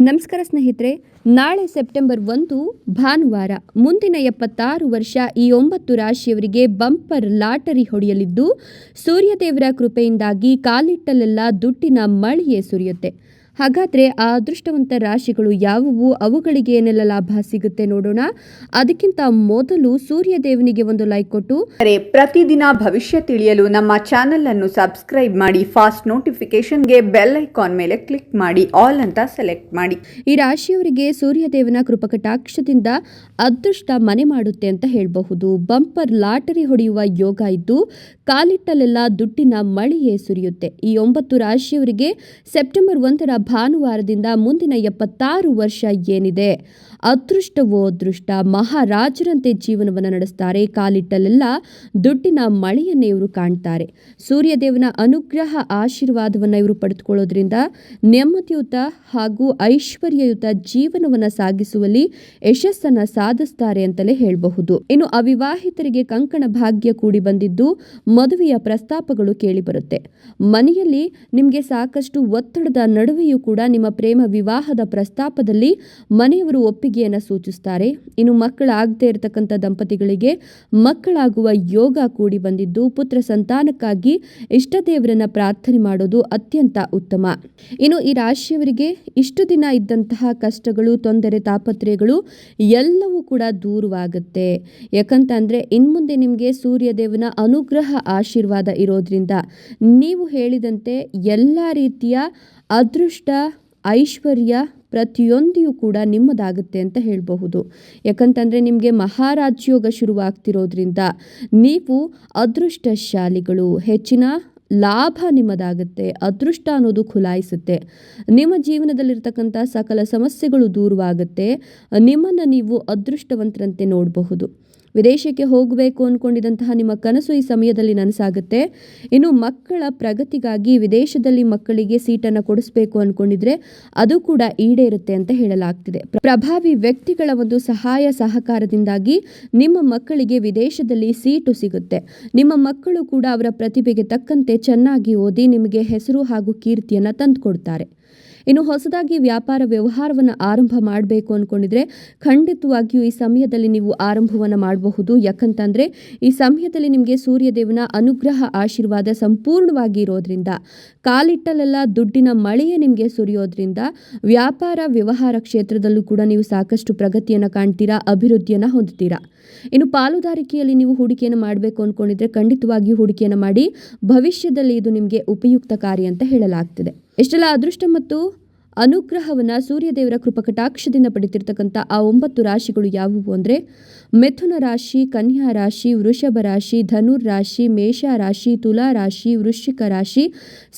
ನಮಸ್ಕಾರ ಸ್ನೇಹಿತರೆ, ನಾಳೆ ಸೆಪ್ಟೆಂಬರ್ ಒಂದು, ಭಾನುವಾರ, ಮುಂದಿನ ಎಪ್ಪತ್ತಾರು ವರ್ಷ ಈ ಒಂಬತ್ತು ರಾಶಿಯವರಿಗೆ ಬಂಪರ್ ಲಾಟರಿ ಹೊಡೆಯಲಿದ್ದು, ಸೂರ್ಯದೇವರ ಕೃಪೆಯಿಂದಾಗಿ ಕಾಲಿಟ್ಟಲೆಲ್ಲ ದುಡ್ಡಿನ ಮಳೆಯೇ ಸುರಿಯುತ್ತೆ. ಹಾಗಾದರೆ ಆ ಅದೃಷ್ಟವಂತ ರಾಶಿಗಳು ಯಾವುವು? ಅವುಗಳಿಗೆ ಏನೆಲ್ಲ ಲಾಭ ಸಿಗುತ್ತೆ ನೋಡೋಣ. ಅದಕ್ಕಿಂತ ಮೊದಲು ಸೂರ್ಯ ದೇವನಿಗೆ ಒಂದು ಲೈಕ್ ಕೊಟ್ಟು. ಪ್ರತಿದಿನ ಭವಿಷ್ಯ ತಿಳಿಯಲು ನಮ್ಮ ಚಾನೆಲ್ ಅನ್ನು ಸಬ್ಸ್ಕ್ರೈಬ್ ಮಾಡಿ ಫಾಸ್ಟ್ ನೋಟಿಫಿಕೇಶನ್ಗೆ ಬೆಲ್ ಐಕಾನ್ ಮೇಲೆ ಕ್ಲಿಕ್ ಮಾಡಿ ಆಲ್ ಅಂತ ಸೆಲೆಕ್ಟ್ ಮಾಡಿ. ಈ ರಾಶಿಯವರಿಗೆ ಸೂರ್ಯದೇವನ ಕೃಪಕಟಾಕ್ಷದಿಂದ ಅದೃಷ್ಟ ಮನೆ ಮಾಡುತ್ತೆ ಅಂತ ಹೇಳಬಹುದು. ಬಂಪರ್ ಲಾಟರಿ ಹೊಡೆಯುವ ಯೋಗ ಇದ್ದು ಕಾಲಿಟ್ಟಲೆಲ್ಲ ದುಡ್ಡಿನ ಮಳೆಯೇ ಸುರಿಯುತ್ತೆ. ಈ ಒಂಬತ್ತು ರಾಶಿಯವರಿಗೆ ಸೆಪ್ಟೆಂಬರ್ ಒಂದರ ಭಾನುವಾರದಿಂದ ಮುಂದಿನ ಎಪ್ಪತ್ತಾರು ವರ್ಷ ಏನಿದೆ? ಅದೃಷ್ಟವೋ ಅದೃಷ್ಟ ಮಹಾರಾಜರಂತೆ ಜೀವನವನ್ನು ನಡೆಸ್ತಾರೆ. ಕಾಲಿಟ್ಟಲೆಲ್ಲ ದುಡ್ಡಿನ ಮಳೆಯನ್ನೇ ಇವರು ಕಾಣ್ತಾರೆ. ಸೂರ್ಯದೇವನ ಅನುಗ್ರಹ, ಆಶೀರ್ವಾದವನ್ನು ಇವರು ಪಡೆದುಕೊಳ್ಳೋದ್ರಿಂದ ನೆಮ್ಮದಿಯುತ ಹಾಗೂ ಐಶ್ವರ್ಯಯುತ ಜೀವನವನ್ನು ಸಾಗಿಸುವಲ್ಲಿ ಯಶಸ್ಸನ್ನ ಸಾಧಿಸ್ತಾರೆ ಅಂತಲೇ ಹೇಳಬಹುದು. ಇನ್ನು ಅವಿವಾಹಿತರಿಗೆ ಕಂಕಣ ಭಾಗ್ಯ ಕೂಡಿ ಬಂದಿದ್ದು ಮದುವೆಯ ಪ್ರಸ್ತಾಪಗಳು ಕೇಳಿಬರುತ್ತೆ. ಮನೆಯಲ್ಲಿ ನಿಮಗೆ ಸಾಕಷ್ಟು ಒತ್ತಡದ ನಡುವೆಯೂ ಕೂಡ ನಿಮ್ಮ ಪ್ರೇಮ ವಿವಾಹದ ಪ್ರಸ್ತಾಪದಲ್ಲಿ ಮನೆಯವರು ಒಪ್ಪಿಗೆಯನ್ನು ಸೂಚಿಸ್ತಾರೆ. ಇನ್ನು ಮಕ್ಕಳಾಗದೇ ಇರತಕ್ಕಂಥ ದಂಪತಿಗಳಿಗೆ ಮಕ್ಕಳಾಗುವ ಯೋಗ ಕೂಡಿ ಬಂದಿದ್ದು, ಪುತ್ರ ಸಂತಾನಕ್ಕಾಗಿ ಇಷ್ಟ ದೇವರನ್ನ ಪ್ರಾರ್ಥನೆ ಮಾಡೋದು ಅತ್ಯಂತ ಉತ್ತಮ. ಇನ್ನು ಈ ರಾಶಿಯವರಿಗೆ ಇಷ್ಟು ದಿನ ಇದ್ದಂತಹ ಕಷ್ಟಗಳು, ತೊಂದರೆ, ತಾಪತ್ರಯಗಳು ಎಲ್ಲವೂ ಕೂಡ ದೂರವಾಗುತ್ತೆ. ಯಾಕಂತಂದ್ರೆ, ಇನ್ಮುಂದೆ ನಿಮಗೆ ಸೂರ್ಯದೇವನ ಅನುಗ್ರಹ, ಆಶೀರ್ವಾದ ಇರೋದ್ರಿಂದ ನೀವು ಹೇಳಿದಂತೆ ಎಲ್ಲ ರೀತಿಯ ಅದೃಷ್ಟ, ಐಶ್ವರ್ಯ ಪ್ರತಿಯೊಂದಿಯೂ ಕೂಡ ನಿಮ್ಮದಾಗುತ್ತೆ ಅಂತ ಹೇಳಬಹುದು. ಯಾಕಂತಂದರೆ ನಿಮಗೆ ಮಹಾರಾಜ್ಯೋಗ ಶುರುವಾಗ್ತಿರೋದ್ರಿಂದ ನೀವು ಅದೃಷ್ಟಶಾಲಿಗಳು. ಹೆಚ್ಚಿನ ಲಾಭ ನಿಮ್ಮದಾಗುತ್ತೆ, ಅದೃಷ್ಟ ಅನ್ನೋದು ಖುಲಾಯಿಸುತ್ತೆ. ನಿಮ್ಮ ಜೀವನದಲ್ಲಿರ್ತಕ್ಕಂಥ ಸಕಲ ಸಮಸ್ಯೆಗಳು ದೂರವಾಗುತ್ತೆ. ನಿಮ್ಮನ್ನು ನೀವು ಅದೃಷ್ಟವಂತರಂತೆ ನೋಡಬಹುದು. ವಿದೇಶಕ್ಕೆ ಹೋಗಬೇಕು ಅಂದ್ಕೊಂಡಿದ್ದಂತಹ ನಿಮ್ಮ ಕನಸು ಈ ಸಮಯದಲ್ಲಿ ನನಸಾಗುತ್ತೆ. ಇನ್ನು ಮಕ್ಕಳ ಪ್ರಗತಿಗಾಗಿ ವಿದೇಶದಲ್ಲಿ ಮಕ್ಕಳಿಗೆ ಸೀಟನ್ನು ಕೊಡಿಸ್ಬೇಕು ಅಂದ್ಕೊಂಡಿದ್ರೆ ಅದು ಕೂಡ ಈಡೇರುತ್ತೆ ಅಂತ ಹೇಳಲಾಗ್ತಿದೆ. ಪ್ರಭಾವಿ ವ್ಯಕ್ತಿಗಳ ಒಂದು ಸಹಾಯ ಸಹಕಾರದಿಂದಾಗಿ ನಿಮ್ಮ ಮಕ್ಕಳಿಗೆ ವಿದೇಶದಲ್ಲಿ ಸೀಟು ಸಿಗುತ್ತೆ. ನಿಮ್ಮ ಮಕ್ಕಳು ಕೂಡ ಅವರ ಪ್ರತಿಭೆಗೆ ತಕ್ಕಂತೆ ಚೆನ್ನಾಗಿ ಓದಿ ನಿಮಗೆ ಹೆಸರು ಹಾಗೂ ಕೀರ್ತಿಯನ್ನು ತಂದುಕೊಡ್ತಾರೆ. ಇನ್ನು ಹೊಸದಾಗಿ ವ್ಯಾಪಾರ ವ್ಯವಹಾರವನ್ನು ಆರಂಭ ಮಾಡಬೇಕು ಅಂದ್ಕೊಂಡಿದ್ರೆ ಖಂಡಿತವಾಗಿಯೂ ಈ ಸಮಯದಲ್ಲಿ ನೀವು ಆರಂಭವನ್ನು ಮಾಡಬಹುದು. ಯಾಕಂತಂದರೆ ಈ ಸಮಯದಲ್ಲಿ ನಿಮಗೆ ಸೂರ್ಯದೇವನ ಅನುಗ್ರಹ, ಆಶೀರ್ವಾದ ಸಂಪೂರ್ಣವಾಗಿ ಇರೋದ್ರಿಂದ ಕಾಲಿಟ್ಟಲೆಲ್ಲ ದುಡ್ಡಿನ ಮಳೆಯೇ ನಿಮಗೆ ಸುರಿಯೋದ್ರಿಂದ ವ್ಯಾಪಾರ ವ್ಯವಹಾರ ಕ್ಷೇತ್ರದಲ್ಲೂ ಕೂಡ ನೀವು ಸಾಕಷ್ಟು ಪ್ರಗತಿಯನ್ನು ಕಾಣ್ತೀರಾ, ಅಭಿವೃದ್ಧಿಯನ್ನು ಹೊಂದುತ್ತೀರಾ ಇನ್ನು ಪಾಲುದಾರಿಕೆಯಲ್ಲಿ ನೀವು ಹೂಡಿಕೆಯನ್ನು ಮಾಡಬೇಕು ಅಂದ್ಕೊಂಡಿದ್ರೆ ಖಂಡಿತವಾಗಿಯೂ ಹೂಡಿಕೆಯನ್ನು ಮಾಡಿ ಭವಿಷ್ಯದಲ್ಲಿ ಇದು ನಿಮಗೆ ಉಪಯುಕ್ತಕಾರಿ ಅಂತ ಹೇಳಲಾಗ್ತಿದೆ. ಎಷ್ಟೆಲ್ಲ ಅದೃಷ್ಟ ಮತ್ತು ಅನುಗ್ರಹವನ್ನು ಸೂರ್ಯದೇವರ ಕೃಪಕಟಾಕ್ಷದಿಂದ ಪಡೆದಿರ್ತಕ್ಕಂಥ ಆ ಒಂಬತ್ತು ರಾಶಿಗಳು ಯಾವುವು ಅಂದರೆ ಮಿಥುನ ರಾಶಿ, ಕನ್ಯಾ ರಾಶಿ, ವೃಷಭ ರಾಶಿ, ಧನುರ್ ರಾಶಿ, ಮೇಷ ರಾಶಿ, ತುಲಾ ರಾಶಿ, ವೃಶ್ಚಿಕ ರಾಶಿ,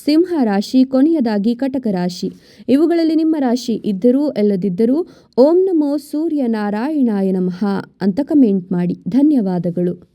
ಸಿಂಹ ರಾಶಿ, ಕೊನೆಯದಾಗಿ ಕಟಕ ರಾಶಿ. ಇವುಗಳಲ್ಲಿ ನಿಮ್ಮ ರಾಶಿ ಇದ್ದರೂ ಎಲ್ಲದಿದ್ದರೂ ಓಂ ನಮೋ ಸೂರ್ಯ ನಾರಾಯಣಾಯ ನಮಃ ಅಂತ ಕಮೆಂಟ್ ಮಾಡಿ. ಧನ್ಯವಾದಗಳು.